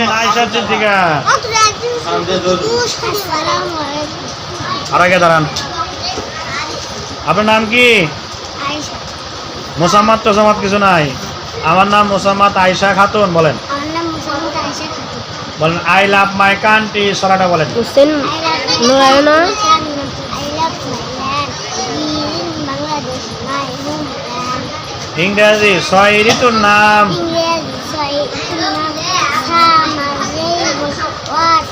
আসেন আয়সা সিদ্দিকা আর আগে দাঁড়ান। আপনার নাম কি? মোসাম্মদ টোসাম্মদ কিছু নাই। আমার নাম মোসাম্মদ আয়সা খাতুন বলেন। বলেন আই লাভ মাই কান্ট্রি সরাটা বলেন। হোসেন ইংরেজি ছয় ঋতুর নাম।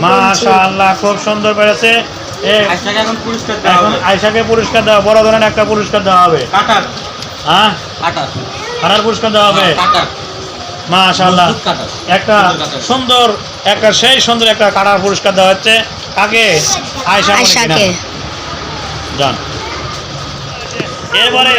মাশা আল্লাহ খুব সুন্দর পেরেছে। এখন পুরস্কার দেওয়া হবে। আয়সাকে পুরস্কার দেওয়া বড় ধরনের একটা পুরস্কার দেওয়া হবে। কাটার। হ্যাঁ? কাটার। কারার পুরস্কার দেওয়া হবে। কাটার। মজবুত কাটার। একটা সুন্দর একটা সেই সুন্দর একটা কারার পুরস্কার দেওয়া হচ্ছে। কাকে? আয়সা আয়শাকে। যান এবারে